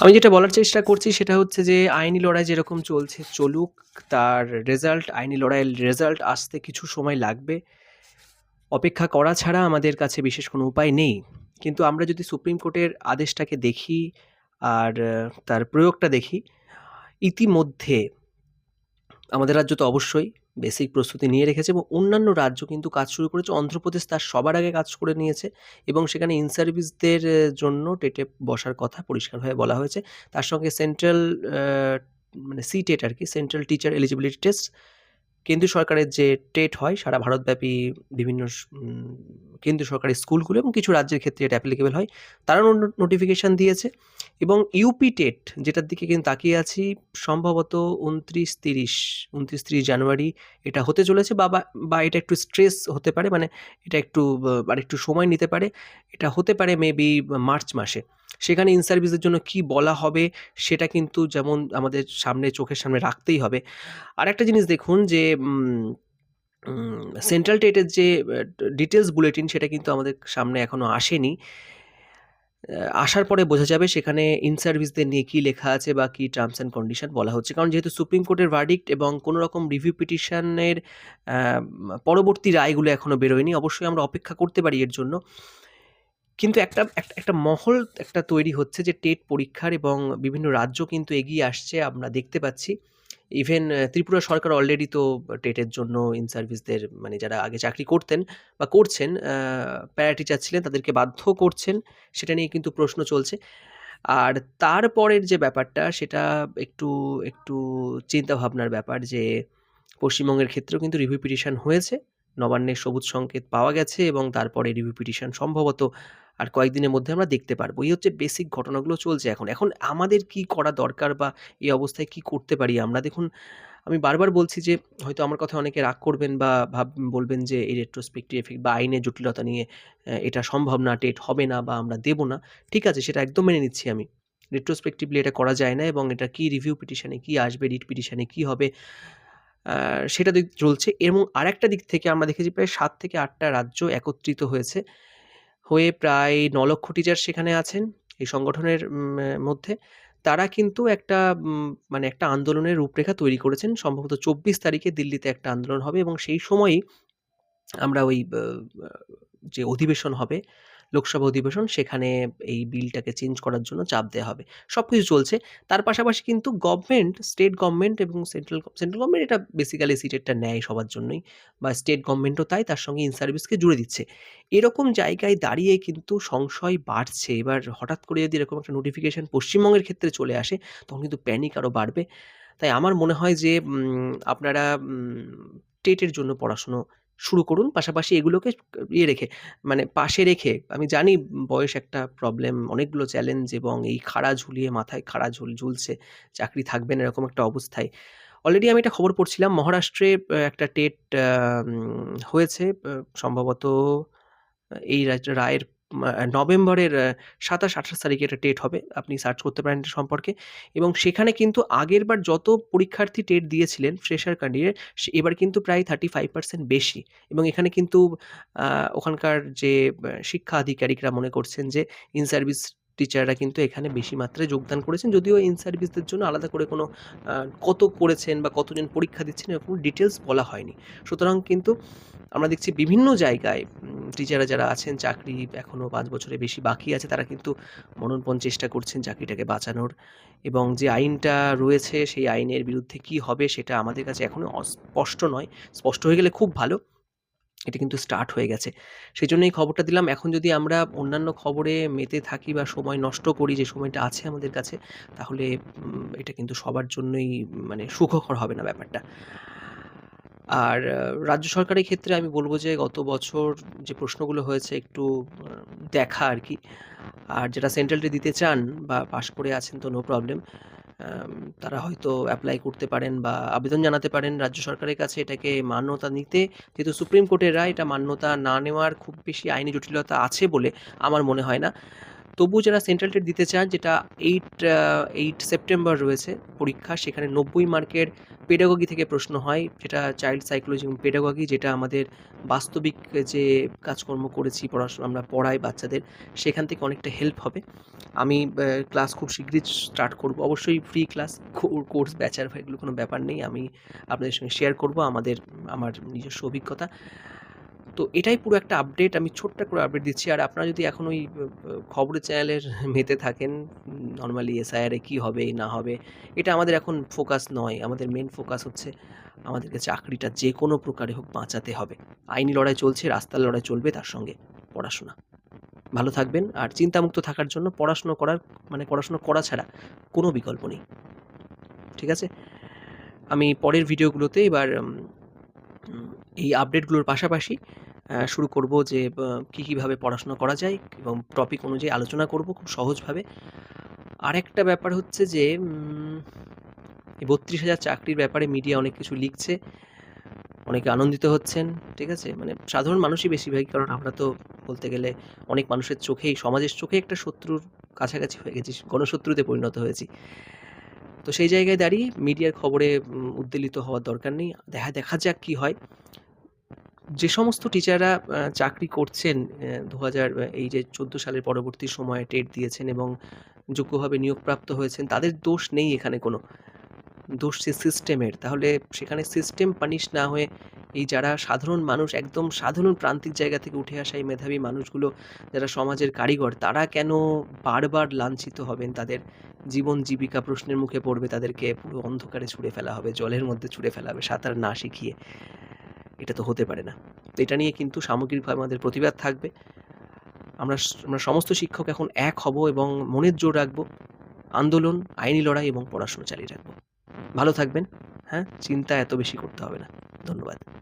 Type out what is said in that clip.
আমি যেটা বলার চেষ্টা করছি সেটা হচ্ছে যে আইনি লড়াই যেরকম চলছে, চলুক, তার রেজাল্ট আইনি লড়াইয়ের রেজাল্ট আসতে কিছু সময় লাগবে। অপেক্ষা করা ছাড়া আমাদের কাছে বিশেষ কোনো উপায় নেই। কিন্তু আমরা যদি সুপ্রিম কোর্টের আদেশটাকে দেখি আর তার প্রয়োগটা দেখি, ইতিমধ্যে আমাদের রাজ্য তো অবশ্যই বেসিক প্রস্তুতি নিয়ে রেখেছে এবং অন্যান্য রাজ্য কিন্তু কাজ শুরু করেছে। অন্ধ্রপ্রদেশ তার সবার আগে কাজ করে নিয়েছে এবং সেখানে ইন সার্ভিসদের জন্য টেটে বসার কথা পরিষ্কারভাবে বলা হয়েছে। তার সঙ্গে সেন্ট্রাল মানে সি টেট আর কি সেন্ট্রাল টিচার এলিজিবিলিটি টেস্ট কেন্দ্রীয় সরকারের যে টেট হয়, সারা ভারতব্যাপী বিভিন্ন কেন্দ্রীয় সরকারি স্কুলগুলো এবং কিছু রাজ্যের ক্ষেত্রে এটা অ্যাপ্লিকেবল হয়। তারা নোটিফিকেশান দিয়েছে এবং ইউপি টেট যেটার দিকে কিন্তু তাকিয়ে আছি, সম্ভবত উনত্রিশ তিরিশ উনত্রিশ তিরিশ জানুয়ারি এটা হতে চলেছে। বা, বা- এটা একটু স্ট্রেস হতে পারে মানে এটা একটু আর একটু সময় নিতে পারে। এটা হতে পারে মেবি মার্চ মাসে। সেখানে ইন সার্ভিসের জন্য কি বলা হবে সেটা কিন্তু যেমন আমাদের সামনে, চোখের সামনে রাখতেই হবে। আর একটা জিনিস দেখুন যে সেন্ট্রাল টেটের যে ডিটেলস বুলেটিন সেটা কিন্তু আমাদের সামনে এখনও আসেনি। আসার পরে বোঝা যাবে সেখানে ইন সার্ভিসদের নিয়ে কী লেখা আছে বা কী টার্মস অ্যান্ড কন্ডিশন বলা হচ্ছে। কারণ যেহেতু সুপ্রিম কোর্টের ভার্ডিক্ট এবং কোনো রকম রিভিউ পিটিশনের পরবর্তী রায়গুলো এখনও বেরোয়নি, অবশ্যই আমরা অপেক্ষা করতে পারি এর জন্য। কিন্তু একটা একটা মহল একটা তৈরি হচ্ছে যে টেট পরীক্ষার এবং বিভিন্ন রাজ্য কিন্তু এগিয়ে আসছে, আমরা দেখতে পাচ্ছি। ইভেন ত্রিপুরা সরকার অলরেডি তো টেটের জন্য ইন সার্ভিসদের মানে যারা আগে চাকরি করতেন বা করছেন প্যারা টিচার ছিলেন, তাদেরকে বাধ্য করছেন, সেটা নিয়ে কিন্তু প্রশ্ন চলছে। আর তারপরের যে ব্যাপারটা, সেটা একটু একটু চিন্তাভাবনার ব্যাপার যে পশ্চিমবঙ্গের ক্ষেত্রেও কিন্তু রিভিউ পিটিশন হয়েছে। নবান্নের সবুজ সংকেত পাওয়া গেছে এবং তারপরে রিভিউ পিটিশন সম্ভবত আর কয়েকদিনের মধ্যে আমরা দেখতে পারব। এই হচ্ছে বেসিক ঘটনাগুলো চলছে এখন। এখন আমাদের কি করা দরকার বা এই অবস্থায় কি করতে পারি আমরা? দেখুন, আমি বারবার বলছি যে হয়তো আমার কথা অনেকে রাগ করবেন বা ভাব, বলবেন যে এই রেট্রোস্পেক্টিভ এফেক্ট বা আইনের জটিলতা নিয়ে এটা সম্ভব না টেট হবে না বা আমরা দেবো না। ঠিক আছে, সেটা একদম মেনে নিচ্ছি আমি। রেট্রোস্পেক্টিভলি এটা করা যায় না এবং এটা কি রিভিউ পিটিশনে কি আসবে রিট পিটিশনে কি হবে? সেটা দিক চলছে। এবং আরেকটা দিক থেকে আমরা দেখেছি প্রায় সাত থেকে আটটা রাজ্য একত্রিত হয়েছে। হয়ে প্রায় ন লক্ষ টিচার সেখানে আছেন এই সংগঠনের মধ্যে। তারা কিন্তু একটা মানে একটা আন্দোলনের রূপরেখা তৈরি করেছেন। সম্ভবত চব্বিশ তারিখে দিল্লিতে একটা আন্দোলন হবে এবং সেই সময়ই আমরা ওই যে অধিবেশন হবে লোকসভা অধিবেশন, সেখানে এই বিলটাকে চেঞ্জ করার জন্য চাপ দেওয়া হবে। সব কিছু চলছে। তার পাশাপাশি কিন্তু গভর্নমেন্ট স্টেট গভর্নমেন্ট এবং সেন্ট্রাল সেন্ট্রাল গভর্নমেন্ট এটা বেসিক্যালি সিটেটটা নেয় সবার জন্যই বা স্টেট গভর্নমেন্টও তাই তার সঙ্গে ইন সার্ভিসকে জুড়ে দিচ্ছে। এরকম জায়গায় দাঁড়িয়ে কিন্তু সংশয় বাড়ছে। এবার হঠাৎ করে যদি এরকম একটা নোটিফিকেশন পশ্চিমবঙ্গের ক্ষেত্রে চলে আসে, তখন কিন্তু প্যানিক আরও বাড়বে। তাই আমার মনে হয় যে আপনারা টেটের জন্য পড়াশুনো শুরু করুন। পাশাপাশি এগুলোকে ইয়ে রেখে মানে পাশে রেখে, আমি জানি বয়স একটা প্রবলেম অনেকগুলো চ্যালেঞ্জ এবং এই খাড়া ঝুলিয়ে মাথায় খাড়া ঝুল, ঝুলছে, চাকরি থাকবে না এরকম একটা অবস্থায়। অলরেডি আমি একটা খবর পড়ছিলাম, মহারাষ্ট্রে একটা টেট হয়েছে সম্ভবত এই রায়ের নভেম্বরের সাতাশ, আঠাশ তারিখে একটা টেট হবে, আপনি সার্চ করতে পারেন এটা সম্পর্কে। এবং সেখানে কিন্তু আগেরবার যত পরীক্ষার্থী টেট দিয়েছিলেন ফ্রেশার ক্যান্ডিডেট এবার কিন্তু প্রায় থার্টি ফাইভ পার্সেন্ট বেশি। এবং এখানে কিন্তু ওখানকার যে শিক্ষা আধিকারিকরা মনে করছেন যে ইন সার্ভিস টিচাররা কিন্তু এখানে বেশি মাত্রায় যোগদান করেছেন। যদিও ইন সার্ভিসদের জন্য আলাদা করে কোনো কত করেছেন বা কতজন পরীক্ষা দিচ্ছেন এরকম ডিটেলস বলা হয়নি। সুতরাং কিন্তু আমরা দেখছি বিভিন্ন জায়গায় টিচাররা যারা আছেন, চাকরি এখনও পাঁচ বছরের বেশি বাকি আছে, তারা কিন্তু মননপণ চেষ্টা করছেন চাকরিটাকে বাঁচানোর। এবং যে আইনটা রয়েছে, সেই আইনের বিরুদ্ধে কি হবে সেটা আমাদের কাছে এখনও স্পষ্ট নয়। স্পষ্ট হয়ে গেলে খুব ভালো। এটা কিন্তু স্টার্ট হয়ে গেছে। সেই জন্য এই খবরটা দিলাম। এখন যদি আমরা অন্যান্য খবরে মেতে থাকি বা সময় নষ্ট করি, যে সময়টা আছে আমাদের কাছে, তাহলে এটা কিন্তু সবার জন্যই মানে সুখকর হবে না ব্যাপারটা। আর রাজ্য সরকারের ক্ষেত্রে আমি বলব যে গত বছর যে প্রশ্নগুলো হয়েছে একটু দেখা আর কি। আর যেটা সেন্ট্রালটি দিতে চান বা পাশ করে আছেন তো নো প্রবলেম তারা হয়তো অ্যাপ্লাই করতে পারেন বা আবেদন জানাতে পারেন রাজ্য সরকারের কাছে এটাকে মান্যতা নিতে। যেহেতু সুপ্রিম কোর্টের রায়, এটা মান্যতা না নেওয়ার খুব বেশি আইনি জটিলতা আছে বলে আমার মনে হয় না। তবুও যারা সেন্ট্রাল টেট দিতে চান, যেটা এইট এইট সেপ্টেম্বর রয়েছে পরীক্ষা, সেখানে নব্বই মার্কের পেডাগগি থেকে প্রশ্ন হয়, যেটা চাইল্ড সাইকোলজি এবং পেডাগগি যেটা আমাদের বাস্তবিক যে কাজকর্ম করেছি পড়াশোনা আমরা পড়াই বাচ্চাদের, সেখান থেকে অনেকটা হেল্প হবে। আমি ক্লাস খুব শীঘ্রই স্টার্ট করব। অবশ্যই ফ্রি ক্লাস কোর্স ব্যাচার এগুলো কোনো ব্যাপার নেই। আমি আপনাদের সঙ্গে শেয়ার করব আমাদের, আমার নিজস্ব অভিজ্ঞতা। তো এটাই পুরো একটা আপডেট আমি ছোট্ট করে আপডেট দিচ্ছি। আর আপনারা যদি এখন ওই খবরের চ্যানেলের মেতে থাকেন নর্মালি এসআইআরে কী হবে, না হবে, এটা আমাদের এখন ফোকাস নয়। আমাদের মেন ফোকাস হচ্ছে আমাদেরকে চাকরিটা যে কোনো প্রকারে হোক বাঁচাতে হবে। আইনি লড়াই চলছে, রাস্তার লড়াই চলবে, তার সঙ্গে পড়াশোনা। ভালো থাকবেন। আর চিন্তামুক্ত থাকার জন্য পড়াশুনো করার মানে পড়াশুনো করা ছাড়া কোনো বিকল্প নেই। ঠিক আছে? আমি পরের ভিডিওগুলোতে এবার এই আপডেটগুলোর পাশাপাশি শুরু করব যে কী, কীভাবে পড়াশোনা করা যায় এবং টপিক অনুযায়ী আলোচনা করব খুব সহজভাবে। আরেকটা ব্যাপার হচ্ছে যে বত্রিশ হাজার চাকরির ব্যাপারে মিডিয়া অনেক কিছু লিখছে, অনেকে আনন্দিত হচ্ছেন, ঠিক আছে? মানে সাধারণ মানুষই বেশিরভাগই কারণ আমরা তো বলতে গেলে অনেক মানুষের চোখেই, সমাজের চোখে একটা শত্রুর কাছাকাছি হয়ে গেছি, গণশত্রুতে পরিণত হয়েছি। তো সেই জায়গায় দাঁড়িয়ে মিডিয়ার খবরে উদ্বেলিত হওয়ার দরকার নেই। দেখা দেখা যাক কি হয়। যে সমস্ত টিচাররা চাকরি করছেন দু হাজার এই যে চোদ্দ সালের পরবর্তী সময়ে টেট দিয়েছেন এবং যোগ্যভাবে নিয়োগপ্রাপ্ত হয়েছেন, তাদের দোষ নেই এখানে কোনো। দোষ সে সিস্টেমের তাহলে সেখানে সিস্টেম পানিশ না হয়ে এই যারা সাধারণ মানুষ, একদম সাধারণ প্রান্তিক জায়গা থেকে উঠে আসা এই মেধাবী মানুষগুলো, যারা সমাজের কারিগর, তারা কেন বারবার লাঞ্ছিত হবেন? তাদের জীবন জীবিকা প্রশ্নের মুখে পড়বে, তাদেরকে পুরো অন্ধকারে ছুঁড়ে ফেলা হবে, জলের মধ্যে ছুঁড়ে ফেলা হবে, সাঁতার না শিখিয়ে। এটা তো হতে পারে না। এটা নিয়ে কিন্তু সামগ্রিকভাবে আমাদের প্রতিবাদ থাকবে। আমরা আমরা সমস্ত শিক্ষক এখন এক হব এবং মনের জোর রাখব। আন্দোলন, আইনি লড়াই এবং পড়াশোনা চালিয়ে রাখব। ভালো থাকবেন হ্যাঁ? চিন্তা এত বেশি করতে হবে না। ধন্যবাদ।